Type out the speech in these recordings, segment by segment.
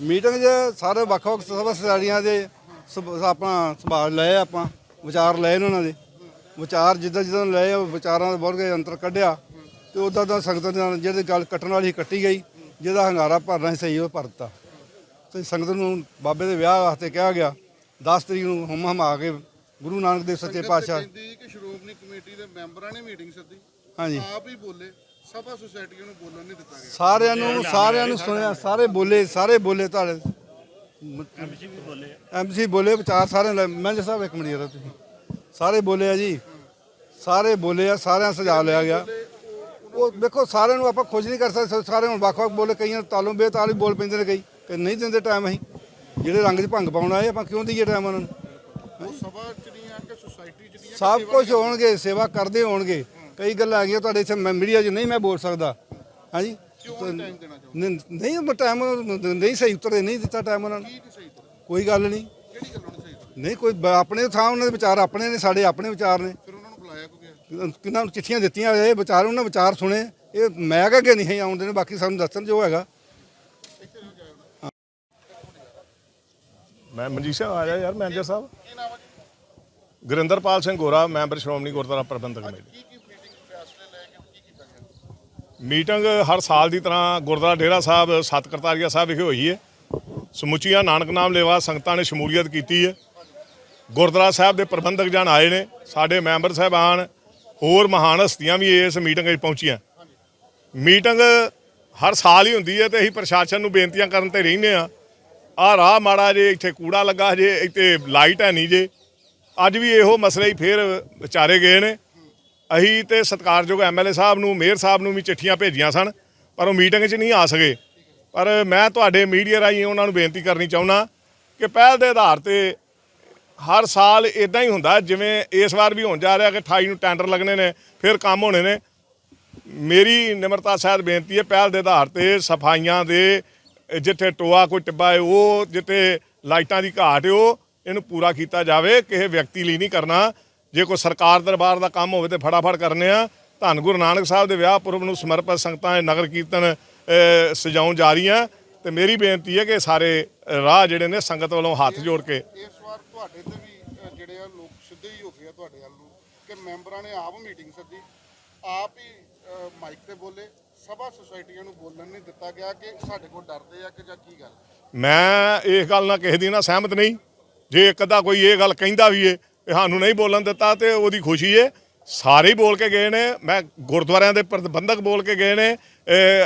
Meeting 'ਚ ਸਾਰੇ ਵੱਖ-ਵੱਖ ਸਭਾ ਸਚਾਰੀਆਂ ਦੇ ਸਭ- ਆਪਣਾ ਸੰਭਾਲ ਲਏ ਆਪਾਂ ਵਿਚਾਰ ਲਏ ਨੇ ਉਹਨਾਂ ਦੇ। ਵਿਚਾਰ ਜਿੱਦਾਂ ਜਿੱਦਾਂ ਲਏ ਉਹ ਵਿਚਾਰਾਂ ਦਾ ਬਹੁਤ ਕੇ ਅੰਤਰ ਕੱਢਿਆ ਤੇ ਉਦਾਂ ਦਾ ਸੰਗਤ ਦੇ ਨਾਲ ਜਿਹੜੀ ਗੱਲ ਕੱਟਣ ਵਾਲੀ ਸੀ ਕੱਟੀ ਗਈ ਜਿਹਦਾ ਹੰਗਾਰਾ ਭਰਨਾ ਸੀ ਸਹੀ ਉਹ ਭਰਤਾ ਤੇ ਸੰਗਤ ਨੂੰ ਬਾਬੇ ਦੇ ਵਿਆਹ ਵਾਸਤੇ ਕਿਹਾ ਗਿਆ 10 ਤਰੀਕ ਨੂੰ ਹਮ ਹਮ ਆ ਕੇ ਗੁਰੂ ਨਾਨਕ ਦੇਵ ਸੱਚੇ ਪਾਤਸ਼ਾਹ ਕਹਿੰਦੀ ਕਿ ਸ਼੍ਰੋਮਣੀ ਕਮੇਟੀ ਦੇ ਮੈਂਬਰਾਂ ਨੇ ਮੀਟਿੰਗ ਸੱਦੀ। ਹਾਂਜੀ। ਆਪ ਹੀ ਬੋਲੇ। ਸਭਾ ਸੁਸਾਇਟੀਆਂ ਨੂੰ ਬੋਲਣ ਨਹੀਂ ਦਿੱਤਾ ਗਿਆ। ਸਾਰਿਆਂ ਨੂੰ ਸਾਰਿਆਂ ਨੂੰ ਸੁਣਿਆ ਸਾਰੇ ਬੋਲੇ ਸਾਰੇ ਬੋਲੇ ਤੁਹਾਡੇ। ਐਮਸੀ ਵੀ ਬੋਲੇ ਐਮਸੀ ਬੋਲੇ ਵਿਚਾਰ ਸਾਰੇ ਮੈਨੇਜਰ ਸਾਹਿਬ ਇੱਕ ਮਿੰਟ ਜਰਾ ਤੁਸੀਂ। ਸਾਰੇ ਬੋਲੇ ਆ ਜੀ। ਸਾਰੇ ਬੋਲੇ ਆ ਸਾਰਿਆਂ ਸੁਝਾਅ ਲਿਆ ਗਿਆ। ਉਹ ਦੇਖੋ ਸਾਰਿਆਂ ਨੂੰ ਆਪਾਂ ਖੁਸ਼ ਨਹੀਂ ਕਰ ਸਕਦੇ ਸਾਰੇ ਹੁਣ ਵੱਖ-ਵੱਖ ਬੋਲੇ ਕਈਆਂ ਤਾਲੋਂ ਬੇਤਾਲ ਵੀ ਬੋਲ ਪੈਂਦੇ ਨੇ ਕਈ। ਕਿ ਨਹੀਂ ਦਿੰਦੇ ਟਾਈਮ ਅਸੀਂ। ਜਿਹੜੇ ਰੰਗ 'ਚ ਭੰਗ ਪਾਉਣ ਆਏ ਆਪਾਂ ਕਿਉਂ ਦਈਏ ਟਾਈਮ ਉਹਨਾਂ ਨੂੰ? ਸਭਾ ਚ ਨਹੀਂ ਆ ਕਿ ਸੁਸਾਇਟੀ ਚ ਨਹੀਂ ਸਭ ਕੁਝ ਹੋਣਗੇ ਸੇਵਾ ਕਰਦੇ ਹੋਣਗੇ। ਕਈ ਗੱਲਾਂ ਆ ਗਈਆਂ ਤੁਹਾਡੇ ਇੱਥੇ ਮੀਡੀਆ 'ਚ ਨਹੀਂ ਮੈਂ ਬੋਲ ਸਕਦਾ। ਹਾਂਜੀ? ਨਹੀਂ ਨਹੀਂ ਟਾਈਮ ਨਹੀਂ ਸਹੀ ਉਤਰੇ ਨਹੀਂ ਦਿੱਤਾ ਟਾਈਮ ਉਹਨਾਂ ਨੂੰ। ਕੋਈ ਗੱਲ ਨਹੀਂ। ਕਿਹੜੀ ਗੱਲੋਂ ਨਹੀਂ ਸਹੀ ਤਰ੍ਹਾਂ ਨਹੀਂ ਕੋਈ ਆਪਣੇ ਥਾਂ ਉਹਨਾਂ ਦੇ ਵਿਚਾਰ ਆਪਣੇ ਨੇ ਸਾਡੇ ਆਪਣੇ ਵਿਚਾਰ ਨੇ। ਫਿਰ ਉਹਨਾਂ ਨੂੰ ਬੁਲਾਇਆ ਕਿਉਂ ਗਿਆ ਕਿੰਨਾਂ ਨੂੰ ਚਿੱਠੀਆਂ ਦਿੱਤੀਆਂ ਇਹ ਵਿਚਾਰ ਉਹਨਾਂ ਵਿਚਾਰ ਸੁਣੇ। ਇਹ ਮੈਂ ਕਹਾਂ ਕਿ ਨਹੀਂ ਆਉਂਦੇ ਨੇ ਬਾਕੀ ਸਾਨੂੰ ਦੱਸਣ ਜੋ ਹੈਗਾ। ਮੈਂ ਮਨਜੀਤ ਸਿੰਘ ਆ ਜਾ ਯਾਰ ਮੈਨੇਜਰ ਸਾਹਿਬ। ਗੁਰਿੰਦਰਪਾਲ ਸਿੰਘ ਗੋਰਾ ਮੈਂਬਰ ਸ਼੍ਰੋਮਣੀ ਗੁਰਦੁਆਰਾ ਪ੍ਰਬੰਧਕ ਕਮੇਟੀ ਕੀ ਕੀ ਮੀਟਿੰਗ ਫੈਸਲੇ ਲੈ ਕੇ ਕੀ ਕੀਤਾ ਗਿਆ ਮੀਟਿੰਗ ਹਰ ਸਾਲ ਦੀ ਤਰ੍ਹਾਂ ਗੁਰਦੁਆਰਾ ਡੇਰਾ ਸਾਹਿਬ ਸਤ ਕਰਤਾਰੀਆ ਸਾਹਿਬ ਵਿਖੇ ਹੋਈ ਹੈ। ਸਮੁੱਚੀਆਂ ਨਾਨਕ ਨਾਮ ਲੇਵਾ ਸੰਗਤਾਂ ਨੇ ਸ਼ਮੂਲੀਅਤ ਕੀਤੀ ਹੈ। ਗੁਰਦੁਆਰਾ ਸਾਹਿਬ ਦੇ ਪ੍ਰਬੰਧਕ ਜਣ ਆਏ ਨੇ, ਸਾਡੇ ਮੈਂਬਰ ਸਾਹਿਬਾਨ, ਹੋਰ ਮਹਾਨ ਹਸਤੀਆਂ ਵੀ ਇਸ ਮੀਟਿੰਗ ਵਿੱਚ ਪਹੁੰਚੀਆਂ। ਮੀਟਿੰਗ ਹਰ ਸਾਲ ਹੀ ਹੁੰਦੀ ਹੈ ਤੇ ਅਸੀਂ ਪ੍ਰਸ਼ਾਸਨ ਨੂੰ ਬੇਨਤੀਆਂ ਕਰਨ ਤੇ ਰਹਿੰਦੇ ਆ ਆਹ ਰਾਹ ਮਾੜਾ ਜੇ, ਇੱਥੇ ਕੂੜਾ ਲੱਗਾ ਜੇ, ਇੱਥੇ ਲਾਈਟ ਹੈ ਨਹੀਂ ਜੇ। ਅੱਜ ਵੀ ਇਹੋ ਮਸਲੇ ਹੀ ਫੇਰ ਵਿਚਾਰੇ ਗਏ ਨੇ। ਅਸੀਂ ਤੇ ਸਤਿਕਾਰਯੋਗ ਐਮਐਲਏ ਸਾਹਿਬ ਨੂੰ, ਮੇਅਰ ਸਾਹਿਬ ਨੂੰ ਵੀ ਚਿੱਠੀਆਂ ਭੇਜੀਆਂ ਸਨ, ਪਰ ਉਹ ਮੀਟਿੰਗ 'ਚ ਨਹੀਂ ਆ ਸਕੇ। ਪਰ ਮੈਂ ਤੁਹਾਡੇ ਮੀਡੀਆ ਰਾਹੀਂ ਉਹਨਾਂ ਨੂੰ ਬੇਨਤੀ ਕਰਨੀ ਚਾਹੁੰਦਾ ਕਿ ਪਹਿਲ ਦੇ ਆਧਾਰ ਤੇ ਹਰ ਸਾਲ ਇਦਾਂ ਹੀ ਹੁੰਦਾ, ਜਿਵੇਂ ਇਸ ਵਾਰ ਵੀ ਹੋਣ ਜਾ ਰਿਹਾ ਕਿ 28 ਨੂੰ ਟੈਂਡਰ ਲੱਗਣੇ ਨੇ, ਫਿਰ ਕੰਮ ਹੋਣੇ ਨੇ। ਮੇਰੀ ਨਿਮਰਤਾ ਸਹਿਤ ਬੇਨਤੀ ਹੈ, ਪਹਿਲ ਦੇ ਆਧਾਰ ਤੇ ਸਫਾਈਆਂ ਦੇ, ਜਿੱਥੇ ਟੋਆ ਕੋਈ ਟਿੱਬਾ ਹੈ, ਉਹ ਜਿੱਥੇ ਲਾਈਟਾਂ ਦੀ ਘਾਟ ਹੈ, ਉਹ ਇਹਨੂੰ ਪੂਰਾ ਕੀਤਾ ਜਾਵੇ, ਕਿਸੇ ਵਿਅਕਤੀ ਲਈ ਨਹੀਂ ਕਰਨਾ। ਜੇ ਕੋਈ ਸਰਕਾਰ ਦਰਬਾਰ ਦਾ ਕੰਮ ਹੋਵੇ ਤੇ ਫਟਾਫਟ ਕਰਨੇ ਆ। ਧੰਨ ਗੁਰੂ ਨਾਨਕ ਸਾਹਿਬ ਦੇ ਵਿਆਹ ਪੁਰਬ ਨੂੰ ਸਮਰਪਿਤ ਸੰਗਤਾਂ ਦੇ ਨਗਰ ਕੀਰਤਨ ਸਜਾਉਣ ਜਾ ਰਹੀਆਂ। ਤੇ ਮੇਰੀ ਬੇਨਤੀ ਹੈ ਕਿ ਸਾਰੇ ਰਾਹ ਜਿਹੜੇ ਨੇ ਸੰਗਤ ਵੱਲੋਂ ਹੱਥ ਜੋੜ ਕੇ। ਇਸ ਵਾਰ ਤੁਹਾਡੇ ਤੇ ਵੀ ਜਿਹੜੇ ਆ ਲੋਕ ਸਿੱਧੇ ਹੀ ਹੋ ਗਏ ਆ ਤੁਹਾਡੇ ਵੱਲ ਨੂੰ ਕਿ ਮੈਂਬਰਾਂ ਨੇ ਆਪ ਮੀਟਿੰਗ ਸੱਦੀ। ਆਪ ਹੀ ਮਾਈਕ ਤੇ ਬੋਲੇ। ਸਭਾ ਸੁਸਾਇਟੀਆਂ ਨੂੰ ਬੋਲਣ ਨਹੀਂ ਦਿੱਤਾ ਗਿਆ ਕਿ ਸਾਡੇ ਕੋਲ ਡਰਦੇ ਆ ਕਿ ਜਾਂ ਕੀ ਗੱਲ? ਮੈਂ ਇਸ ਗੱਲ ਨਾਲ ਕਿਸੇ ਦੀ ਨਾਲ ਸਹਿਮਤ ਨਹੀਂ। ਜੇ ਇੱਕ ਅੱਧਾ ਕੋਈ ਇਹ ਗੱਲ ਕਹਿੰਦਾ ਵੀ ਏ ਸਾਨੂੰ ਨਹੀਂ ਬੋਲਣ ਦਿੱਤਾ ਤੇ ਉਹਦੀ ਖੁਸ਼ੀ ਏ। ਸਾਰੇ ਹੀ ਬੋਲ ਕੇ ਗਏ ਨੇ। ਮੈਂ ਗੁਰਦੁਆਰਿਆਂ ਦੇ ਪ੍ਰਬੰਧਕ ਬੋਲ ਕੇ ਗਏ ਨੇ।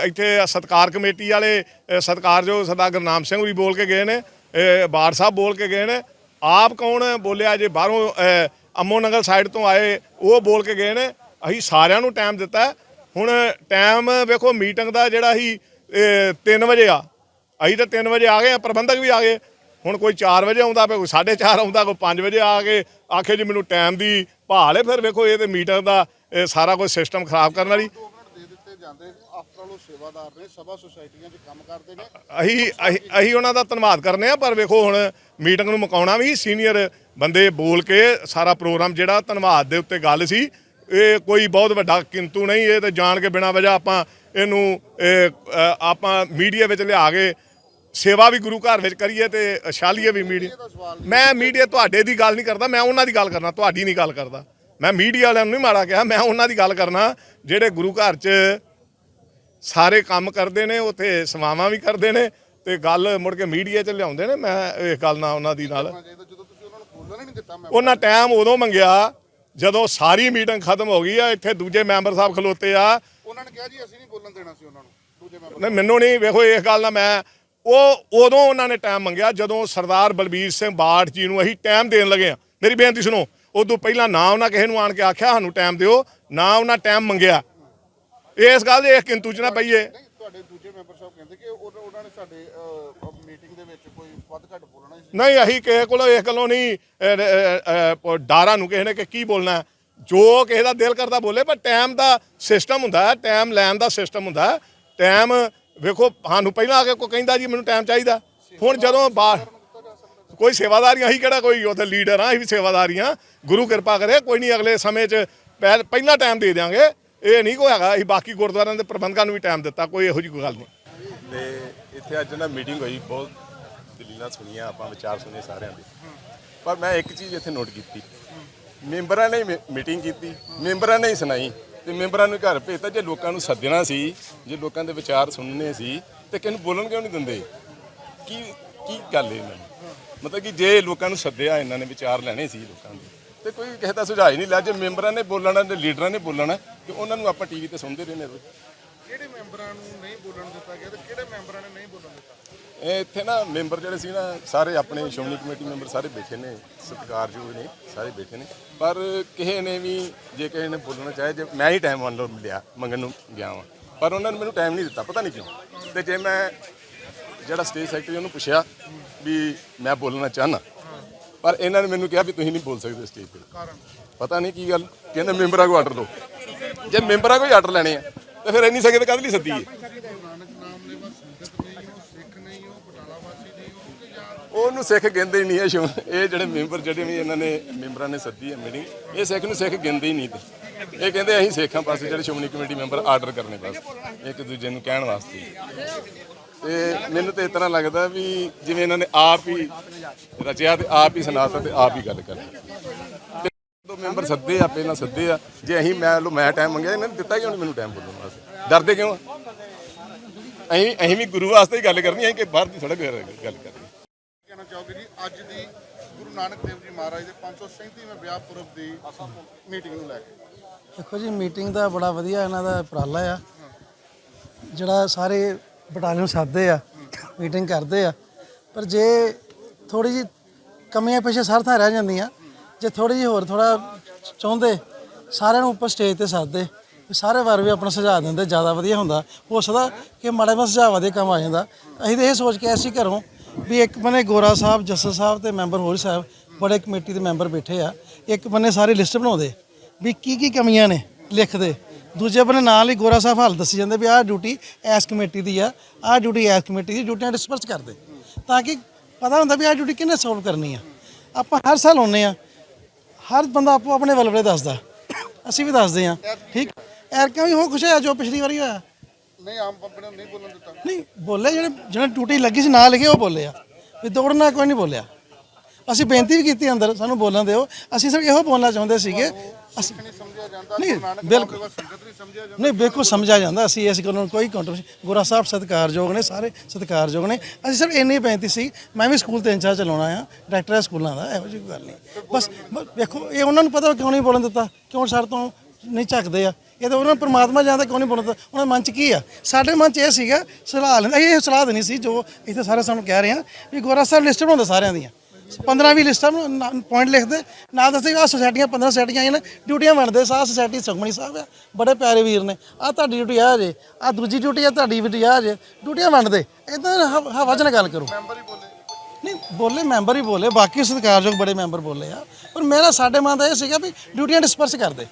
ਇੱਥੇ ਸਤਕਾਰ ਕਮੇਟੀ ਵਾਲੇ, ਇਹ ਜੋ ਸਰਦਾਰ ਗੁਰਨਾਮ ਸਿੰਘ ਵੀ ਬੋਲ ਕੇ ਗਏ ਨੇ। ਬਾੜ ਸਾਹਿਬ ਬੋਲ ਕੇ ਗਏ ਨੇ। ਆਪ ਕੌਣ ਬੋਲਿਆ ਜੇ ਬਾਹਰੋਂ ਅਮੋ ਨਗਰ ਸਾਈਡ ਤੋਂ ਆਏ, ਉਹ ਬੋਲ ਕੇ ਗਏ ਨੇ। ਅਸੀਂ ਸਾਰਿਆਂ ਨੂੰ ਟਾਈਮ ਦਿੱਤਾ। ਹੁਣ ਟਾਈਮ ਵੇਖੋ ਮੀਟਿੰਗ ਦਾ ਜਿਹੜਾ ਅਸੀਂ 3 ਵਜੇ ਆ। ਅਸੀਂ ਤਾਂ 3 ਵਜੇ ਆ ਗਏ ਆ, ਪ੍ਰਬੰਧਕ ਵੀ ਆ ਗਏ। ਹੁਣ ਕੋਈ 4 ਵਜੇ ਆਉਂਦਾ ਪਿਆ ਕੋਈ 4:30 ਆਉਂਦਾ ਕੋਈ 5 ਵਜੇ ਆ ਕੇ ਆਖੇ ਜੀ ਮੈਨੂੰ ਟਾਈਮ ਦੀ ਭਾਲ ਹੈ ਫਿਰ ਵੇਖੋ ਇਹ ਤੇ ਮੀਟਿੰਗ ਦਾ ਇਹ ਸਾਰਾ ਕੁਝ ਸਿਸਟਮ ਖਰਾਬ ਕਰਨ ਵਾਲੀ। ਜਾਂਦੇ ਆਫਟਰ ਉਹ ਸੇਵਾਦਾਰ ਨੇ ਸਭਾ ਸੁਸਾਇਟੀਆਂ 'ਚ ਕੰਮ ਕਰਦੇ ਨੇ। ਅਸੀਂ ਅਸੀਂ ਅਸੀਂ ਉਹਨਾਂ ਦਾ ਧੰਨਵਾਦ ਕਰਨੇ ਆ ਪਰ ਵੇਖੋ ਹੁਣ ਮੀਟਿੰਗ ਨੂੰ ਮੁਕਾਉਣਾ ਵੀ ਸੀਨੀਅਰ ਬੰਦੇ ਬੋਲ ਕੇ ਸਾਰਾ ਪ੍ਰੋਗਰਾਮ ਜਿਹੜਾ ਧੰਨਵਾਦ ਦੇ ਉੱਤੇ ਗੱਲ ਸੀ ਇਹ ਕੋਈ ਬਹੁਤ ਵੱਡਾ ਕਿੰਤੂ ਨਹੀਂ ਇਹ ਤੇ ਜਾਣ ਕੇ ਬਿਨਾਂ ਵਜ੍ਹਾ ਆਪਾਂ ਇਹਨੂੰ ਆਪਾਂ ਮੀਡੀਆ ਵਿੱਚ ਲਿਆ ਕੇ ਸੇਵਾ ਵੀ ਗੁਰੂ ਘਰ ਵਿੱਚ ਕਰੀਏ ਤੇ ਛਾਲੀਏ ਵੀ ਮੀਡੀਆ ਮੈਂ ਮੀਡੀਆ ਤੁਹਾਡੇ ਦੀ ਗੱਲ ਨਹੀਂ ਕਰਦਾ ਮੈਂ ਉਹਨਾਂ ਦੀ ਗੱਲ ਕਰਨਾ ਤੁਹਾਡੀ ਨਹੀਂ ਗੱਲ ਕਰਦਾ। ਮੈਂ ਮੀਡੀਆ ਵਾਲਿਆਂ ਨੂੰ ਨਹੀਂ ਮਾੜਾ ਕਿਹਾ ਮੈਂ ਉਹਨਾਂ ਦੀ ਗੱਲ ਕਰਨਾ ਜਿਹੜੇ ਗੁਰੂ ਘਰ 'ਚ ਸਾਰੇ ਕੰਮ ਕਰਦੇ ਨੇ ਉੱਥੇ ਸਮਾਵਾਂ ਵੀ ਕਰਦੇ ਨੇ ਤੇ ਗੱਲ ਮੁੜ ਕੇ ਮੀਡੀਆ 'ਚ ਲਿਆਉਂਦੇ ਨੇ ਮੈਂ ਇਸ ਗੱਲ ਨਾਲ ਉਹਨਾਂ ਦੀ ਨਾਲ। ਉਹਨਾਂ ਟਾਈਮ ਉਦੋਂ ਮੰਗਿਆ ਜਦੋਂ ਸਾਰੀ ਮੀਟਿੰਗ ਖਤਮ ਹੋ ਗਈ ਆ ਇੱਥੇ ਦੂਜੇ ਮੈਂਬਰ ਸਾਹਿਬ ਖਲੋਤੇ ਆ। ਉਹਨਾਂ ਨੇ ਕਿਹਾ ਜੀ ਅਸੀਂ ਨਹੀਂ ਬੋਲਣ ਦੇਣਾ ਸੀ ਉਹਨਾਂ ਨੂੰ ਦੂਜੇ ਮੈਂਬਰ ਨਹੀਂ ਮੈਨੂੰ ਨਹੀਂ ਵੇਖੋ ਇਸ ਗੱਲ ਨਾਲ ਮੈਂ ਉਹ ਉਦੋਂ ਉਹਨਾਂ ਨੇ ਟਾਈਮ ਮੰਗਿਆ ਜਦੋਂ ਸਰਦਾਰ ਬਲਬੀਰ ਸਿੰਘ ਬਾਠ ਜੀ ਨੂੰ ਅਸੀਂ ਟਾਈਮ ਦੇਣ ਲੱਗੇ ਆ ਮੇਰੀ ਬੇਨਤੀ ਸੁਣੋ ਉਦੋਂ ਪਹਿਲਾਂ ਨਾ ਉਹਨਾਂ ਕਿਸੇ ਨੂੰ ਆਣ ਕੇ ਆਖਿਆ ਸਾਨੂੰ ਟਾਈਮ ਦਿਓ। ਨਾ ਉਹਨਾਂ ਟਾਈਮ ਮੰਗਿਆ। ਇਸ ਗੱਲ ਦੇ ਕਿੰਤੂ ਚ ਨਾ ਪਈਏ। ਨਹੀਂ ਤੁਹਾਡੇ ਦੂਜੇ ਮੈਂਬਰ ਸਾਹਿਬ ਕਹਿੰਦੇ ਕਿ ਉਹ- ਉਹਨਾਂ ਨੇ ਸਾਡੇ ਮੀਟਿੰਗ ਦੇ ਵਿੱਚ ਕੋਈ ਵੱਧ ਘੱਟ ਬੋਲਣਾ ਨਹੀਂ ਅਸੀਂ ਕਿਸੇ ਕੋਲੋਂ ਇਸ ਗੱਲੋਂ ਨਹੀਂ ਡਾਰਾ ਨੂੰ ਕਿਸੇ ਨੇ ਕਿ ਕੀ ਬੋਲਣਾ। ਜੋ ਕਿਸੇ ਦਾ ਦਿਲ ਕਰਦਾ ਬੋਲੇ ਪਰ ਟਾਈਮ ਦਾ ਸਿਸਟਮ ਹੁੰਦਾ ਹੈ ਟਾਈਮ ਲੈਣ ਦਾ ਸਿਸਟਮ ਹੁੰਦਾ ਹੈ। ਟਾਈਮ ਵੇਖੋ, ਸਾਨੂੰ ਪਹਿਲਾਂ ਆ ਕੇ ਕੋਈ ਕਹਿੰਦਾ ਜੀ, ਮੈਨੂੰ ਟਾਈਮ ਚਾਹੀਦਾ। ਹੁਣ ਜਦੋਂ ਬਾਹਰ ਕੋਈ ਸੇਵਾਦਾਰੀਆਂ, ਅਸੀਂ ਕਿਹੜਾ ਕੋਈ ਉੱਥੇ ਲੀਡਰ ਆ ਅਸੀਂ ਵੀ ਸੇਵਾਦਾਰੀਆਂ। ਗੁਰੂ ਕਿਰਪਾ ਕਰੇ, ਕੋਈ ਨਹੀਂ ਅਗਲੇ ਸਮੇਂ 'ਚ ਪਹਿ- ਪਹਿਲਾਂ ਟਾਈਮ ਦੇ ਦਿਆਂਗੇ। ਇਹ ਨਹੀਂ ਕੋਈ ਹੈਗਾ, ਅਸੀਂ ਬਾਕੀ ਗੁਰਦੁਆਰਿਆਂ ਦੇ ਪ੍ਰਬੰਧਕਾਂ ਨੂੰ ਵੀ ਟਾਈਮ ਦਿੱਤਾ, ਕੋਈ ਇਹੋ ਜਿਹੀ ਕੋਈ ਗੱਲ ਨਹੀਂ। ਤੇ ਇੱਥੇ ਅੱਜ ਨਾ ਮੀਟਿੰਗ ਹੋਈ, ਬਹੁਤ ਦਲੀਲਾਂ ਸੁਣੀਆਂ ਆਪਾਂ, ਵਿਚਾਰ ਸੁਣੇ ਸਾਰਿਆਂ ਦੇ। ਪਰ ਮੈਂ ਇੱਕ ਚੀਜ਼ ਇੱਥੇ ਨੋਟ ਕੀਤੀ। ਮੈਂਬਰਾਂ ਨੇ ਮੀਟਿੰਗ ਕੀਤੀ, ਮੈਂਬਰਾਂ ਨੇ ਹੀ ਸੁਣਾਈ। ਤੇ ਮੈਂਬਰਾਂ ਨੂੰ ਘਰ ਭੇਜਤਾ ਜੇ ਲੋਕਾਂ ਨੂੰ ਸੱਦਣਾ ਸੀ, ਜੇ ਲੋਕਾਂ ਦੇ ਵਿਚਾਰ ਸੁਣਨੇ ਸੀ, ਤੇ ਕਿਹਨੂੰ ਬੋਲਣ ਕਿਉਂ ਨਹੀਂ ਦਿੰਦੇ? ਕੀ ਕੀ ਗੱਲ ਹੈ ਇਹਨਾਂ ਨੂੰ ਮਤਲਬ ਕਿ ਜੇ ਲੋਕਾਂ ਨੂੰ ਸੱਦਿਆ, ਇਹਨਾਂ ਨੇ ਵਿਚਾਰ ਲੈਣੇ ਸੀ ਲੋਕਾਂ ਦੇ, ਤੇ ਕੋਈ ਕਿਸੇ ਦਾ ਸੁਝਾਅ ਹੀ ਨਹੀਂ ਲਿਆ, ਜੇ ਮੈਂਬਰਾਂ ਨੇ ਬੋਲਣਾ ਤੇ ਲੀਡਰਾਂ ਨੇ ਬੋਲਣਾ, ਤੇ ਉਹਨਾਂ ਨੂੰ ਆਪਾਂ ਟੀਵੀ ਤੇ ਸੁਣਦੇ ਰਹਿੰਦੇ ਰੋਜ਼ ਕਿਹੜੇ ਮੈਂਬਰਾਂ ਨੂੰ ਨਹੀਂ ਬੋਲਣ ਦਿੱਤਾ ਗਿਆ ਤੇ ਕਿਹੜੇ ਮੈਂਬਰਾਂ ਨੇ ਨਹੀਂ ਬੋਲਣ ਦਿੱਤਾ? ਇਹ ਇੱਥੇ ਨਾ ਮੈਂਬਰ ਜਿਹੜੇ ਸੀ ਨਾ ਸਾਰੇ ਆਪਣੇ ਸ਼੍ਰੋਮਣੀ ਕਮੇਟੀ ਮੈਂਬਰ ਸਾਰੇ ਬੈਠੇ ਨੇ ਸਤਿਕਾਰਯੋਗ ਨੇ ਸਾਰੇ ਬੈਠੇ ਨੇ। ਪਰ ਕਿਸੇ ਨੇ ਵੀ ਜੇ ਕਿਸੇ ਨੇ ਬੋਲਣਾ ਚਾਹੇ ਜੇ ਮੈਂ ਹੀ ਟਾਈਮ ਮੰਨ ਲਓ ਲਿਆ ਮੰਗਣ ਨੂੰ ਗਿਆ ਵਾਂ। ਪਰ ਉਹਨਾਂ ਨੇ ਮੈਨੂੰ ਟਾਈਮ ਨਹੀਂ ਦਿੱਤਾ ਪਤਾ ਨਹੀਂ ਕਿਉਂ। ਤੇ ਜੇ ਮੈਂ ਜਿਹੜਾ ਸਟੇਜ ਸੈਕਟਰੀ ਉਹਨੂੰ ਪੁੱਛਿਆ ਵੀ ਮੈਂ ਬੋਲਣਾ ਚਾਹਨਾ ਪਰ ਇਹਨਾਂ ਨੇ ਮੈਨੂੰ ਕਿਹਾ ਵੀ ਤੁਸੀਂ ਨਹੀਂ ਬੋਲ ਸਕਦੇ ਸਟੇਜ ਤੇ ਪਤਾ ਨਹੀਂ ਕੀ ਗੱਲ ਕਹਿੰਦੇ ਮੈਂਬਰਾਂ ਕੋ ਆਰਡਰ ਦਿਓ ਜੇ ਮੈਂਬਰਾਂ ਕੋਈ ਆਰਡਰ ਲੈਣੇ ਆ ਤੇ ਫਿਰ ਇੰਨੀ ਸੰਗਤ ਕਾਹਦੇ ਲਈ ਸੱਦੀ ਹੈ? ਉਹਨੂੰ ਸਿੱਖ ਗਿਣਦੇ ਹੀ ਨਹੀਂ ਹੈ ਸ਼ੋ- ਇਹ ਜਿਹੜੇ ਮੈਂਬਰ, ਜਿਹੜੇ ਵੀ ਇਹਨਾਂ ਨੇ, ਮੈਂਬਰਾਂ ਨੇ ਸੱਦੀ ਹੈ ਮੀਟਿੰਗ ਇਹ ਸਿੱਖ ਨੂੰ ਸਿੱਖ ਗਿਣਦੇ ਹੀ ਨਹੀਂ ਤੇ। ਇਹ ਕਹਿੰਦੇ ਅਸੀਂ ਸਿੱਖਾਂ ਪਾਸੇ ਜਿਹੜੇ ਸ਼੍ਰੋਮਣੀ ਕਮੇਟੀ ਮੈਂਬਰ ਆਰਡਰ ਕਰਨੇ ਬਸ, ਇੱਕ ਦੂਜੇ ਨੂੰ ਕਹਿਣ ਵਾਸਤੇ। ਤੇ ਮੈਨੂੰ ਤੇ ਇਸ ਤਰ੍ਹਾਂ ਲੱਗਦਾ ਵੀ ਜਿਵੇਂ ਇਹਨਾਂ ਨੇ ਆਪ ਹੀ ਰਚਿਆ ਤੇ ਆਪ ਹੀ ਸੁਣਾਤਾ ਤੇ ਆਪ ਹੀ ਗੱਲ ਕਰਨੀ। ਦੋ ਮੈਂਬਰ ਸੱਦੇ ਆ, ਪਹਿਲਾਂ ਸੱਦੇ ਆ। ਜੇ ਅਸੀਂ ਮੈਂ ਲੋ, ਮੈਂ ਟਾਈਮ ਮੰਗਿਆ, ਇਹਨਾਂ ਨੇ ਦਿੱਤਾ ਕਿਉਂ ਨਹੀਂ ਮੈਨੂੰ ਟਾਈਮ ਬੋਲਣ ਵਾਸਤੇ। ਡਰਦੇ ਕਿਉਂ ਅਸੀਂ ਅਸੀਂ ਵੀ ਗੁਰੂ ਵਾਸਤੇ ਹੀ ਗੱਲ ਕਰਨੀ ਹੈ ਕਿ ਬਾਹਰ ਦੀ ਥੋੜਾ ਗੱਲ ਕਰਨੀ। ਕਹਿਣਾ ਚਾਹੋਗੇ ਜੀ, ਅੱਜ ਦੀ ਗੁਰੂ ਨਾਨਕ ਦੇਵ ਜੀ ਮਹਾਰਾਜ ਦੇ 537ਵੇਂ ਵਿਆਹ ਪੁਰਬ ਦੀ ਮੀਟਿੰਗ ਨੂੰ ਲੈ ਕੇ। ਦੇਖੋ ਜੀ ਮੀਟਿੰਗ ਦਾ ਬੜਾ ਵਧੀਆ ਇਹਨਾਂ ਦਾ ਉਪਰਾਲਾ ਆ। ਜਿਹੜਾ ਸਾਰੇ ਬਟਾਲੀਅਨ ਸਾਧਦੇ ਆ ਮੀਟਿੰਗ ਕਰਦੇ ਆ। ਪਰ ਜੇ ਥੋੜੀ ਜੀ ਕਮੀਆਂ ਪਿੱਛੇ ਸਰ ਥਾਂ ਰਹਿ ਜਾਂਦੀਆਂ ਜੇ ਥੋੜੀ ਜਿਹੀ ਹੋਰ ਥੋੜਾ ਚਾਹੁੰਦੇ, ਸਾਰਿਆਂ ਨੂੰ ਉੱਪਰ ਸਟੇਜ ਤੇ ਸੱਦਦੇ, ਵੀ ਸਾਰੇ ਵਾਰ ਵੀ ਆਪਣਾ ਸੁਝਾਅ ਦਿੰਦੇ, ਜ਼ਿਆਦਾ ਵਧੀਆ ਹੁੰਦਾ। ਹੋ ਸਕਦਾ ਕਿ ਮਾੜਾ ਜਿਹਾ ਸੁਝਾਅ ਦੇ ਕੰਮ ਆ ਜਾਂਦਾ। ਅਸੀਂ ਤਾਂ ਇਹ ਸੋਚ ਕੇ ਅਸੀਂ ਘਰੋਂ ਵੀ ਇੱਕ ਬੰਨੇ ਗੋਰਾ ਸਾਹਿਬ ਜੱਸਲ ਸਾਹਿਬ ਤੇ ਮੈਂਬਰ ਹੋਰ ਸਾਹਿਬ, ਬੜੇ ਕਮੇਟੀ ਦੇ ਮੈਂਬਰ ਬੈਠੇ ਆ। ਇੱਕ ਬੰਨੇ ਸਾਰੇ ਲਿਸਟ ਬਣਾਉਂਦੇ, ਵੀ ਕੀ ਕੀ ਕਮੀਆਂ ਨੇ ਲਿਖਦੇ। ਦੂਜੇ ਬੰਨੇ ਨਾਲ ਹੀ ਗੋਰਾ ਸਾਹਿਬ ਹਾਲ ਦੱਸੀ ਜਾਂਦੇ ਵੀ ਆਹ ਡਿਊਟੀ ਐਸ ਕਮੇਟੀ ਦੀ ਆ, ਆਹ ਡਿਊਟੀ ਐਸ ਕਮੇਟੀ ਦੀ ਡਿਊਟੀਆਂ ਡਿਸਪਰਸ ਕਰਦੇ। ਤਾਂ ਕਿ ਪਤਾ ਹੁੰਦਾ ਵੀ ਆਹ ਡਿਊਟੀ ਕਿਹਨੇ ਸੋਲਵ ਕਰਨੀ ਆ। ਆਪਾਂ ਹਰ ਸਾਲ ਆਉਂਦੇ ਆ ਹਰ ਬੰਦਾ ਆਪੋ ਆਪਣੇ ਵਲਵਲੇ ਦੱਸਦਾ। ਅਸੀਂ ਵੀ ਦੱਸਦੇ ਆ ਠੀਕ? ਐਰ ਕਿਉਂ ਵੀ ਹੋ ਕੁਛ ਹੋਇਆ ਜੋ ਪਿਛਲੀ ਵਾਰੀ ਹੋਇਆ? ਨਹੀਂ ਆਮ ਪੰਪਣੀ ਨੂੰ ਨਹੀਂ ਬੋਲਣ ਦਿੱਤਾ। ਨਹੀਂ ਬੋਲੇ ਜਿਹੜੇ ਜਿਹਨਾਂ ਡਿਊਟੀ ਲੱਗੀ ਸੀ ਨਾਲ ਲਿਖੇ ਉਹ ਬੋਲੇ ਆ। ਵੀ ਦੌੜਨਾ ਕੋਈ ਨਹੀਂ ਬੋਲਿਆ। ਅਸੀਂ ਬੇਨਤੀ ਵੀ ਕੀਤੀ ਅੰਦਰ ਸਾਨੂੰ ਬੋਲਣ ਦਿਓ। ਅਸੀਂ ਸਿਰਫ ਇਹੋ ਬੋਲਣਾ ਚਾਹੁੰਦੇ ਸੀਗੇ। ਅਸੀਂ ਨਹੀਂ ਜਾਂਦਾ ਬਿਲਕੁਲ। ਨਹੀਂ ਜਾਂਦਾ। ਬਿਲਕੁਲ ਸਮਝਿਆ ਜਾਂਦਾ। ਅਸੀਂ ਇਸ ਗੱਲ ਨੂੰ ਕੋਈ ਕੰਟਰੋਵਰਸੀ ਗੁਰਾ ਸਾਹਿਬ ਸਤਿਕਾਰਯੋਗ ਨੇ ਸਾਰੇ ਸਤਿਕਾਰਯੋਗ ਨੇ। ਅਸੀਂ ਸਿਰਫ ਇੰਨੀ ਬੇਨਤੀ ਸੀ ਮੈਂ ਵੀ ਸਕੂਲ ਤਿੰਨ ਚਾਰ ਚਲਾਉਣਾ ਆ ਡਾਇਰੈਕਟਰ ਹੈ ਸਕੂਲਾਂ ਦਾ ਇਹੋ ਜਿਹੀ ਗੱਲ ਨਹੀਂ। ਬਸ ਵੇਖੋ ਇਹ ਉਹਨਾਂ ਨੂੰ ਪਤਾ ਕਿਉਂ ਨਹੀਂ ਬੋਲਣ ਦਿੱਤਾ ਕਿਉਂ ਸਰ ਤੋਂ ਨਹੀਂ ਝੱਕਦੇ ਆ। ਇਹ ਤਾਂ ਉਹਨਾਂ ਨੂੰ ਪ੍ਰਮਾਤਮਾ ਜਾਣਦਾ ਕਿਉਂ ਨਹੀਂ ਬੋਲਣ ਦਿੱਤਾ। ਉਹਨਾਂ ਦੇ ਮਨ 'ਚ ਕੀ ਆ? ਸਾਡੇ ਮਨ 'ਚ ਇਹ ਸੀਗਾ ਸਲਾਹ ਲੈਂਦਾ ਇਹ ਸਲਾਹ ਦੇਣੀ ਸੀ ਜੋ ਇੱਥੇ ਸਾਰੇ ਸਾਨੂੰ ਕਹਿ ਰਹੇ ਆ ਵੀ ਗੋਰਾ ਸਾਹਿਬ ਲਿਸਟ ਬਣਾਉਂਦੇ ਸਾਰਿਆਂ ਦੀਆਂ। 15 20 ਲਿਸਟਾਂ ਨੂੰ ਪੁਆਇੰਟ ਲਿਖਦੇ। ਨਾ ਦੱਸਦੇ ਆ ਸੁਸਾਇਟੀਆਂ 15 ਸੁਸਾਇਟੀਆਂ ਆਈਆਂ ਨੇ ਡਿਊਟੀਆਂ ਵੰਡਦੇ ਸਾਹ ਸੁਸਾਇਟੀ ਸੁਖਮਣੀ ਸਾਹਿਬ ਆ, ਬੜੇ ਪਿਆਰੇ ਵੀਰ ਨੇ। ਆ ਤੁਹਾਡੀ ਡਿਊਟੀ ਆ ਜੇ ਆ ਦੂਜੀ ਡਿਊਟੀ ਆ, ਤੁਹਾਡੀ ਡਿਊਟੀ ਆ ਜੇ ਡਿਊਟੀਆਂ ਵੰਡਦੇ ਇਦਾਂ ਹਵਾ 'ਚ ਨਾ ਗੱਲ ਕਰੋ। ਮੈਂਬਰ ਹੀ ਬੋਲੇ ਨਹੀਂ, ਬੋਲੇ ਮੈਂਬਰ ਹੀ ਬੋਲੇ। ਬਾਕੀ ਸਤਿਕਾਰਯੋਗ ਬੜੇ ਮੈਂਬਰ ਬੋਲੇ ਆ। ਪਰ ਮੇਰਾ ਸਾਡੇ ਮਨ ਦਾ ਇਹ ਸੀਗਾ ਵੀ ਡਿਊਟੀਆਂ ਡਿਸਪਰਸ ਕਰਦੇ।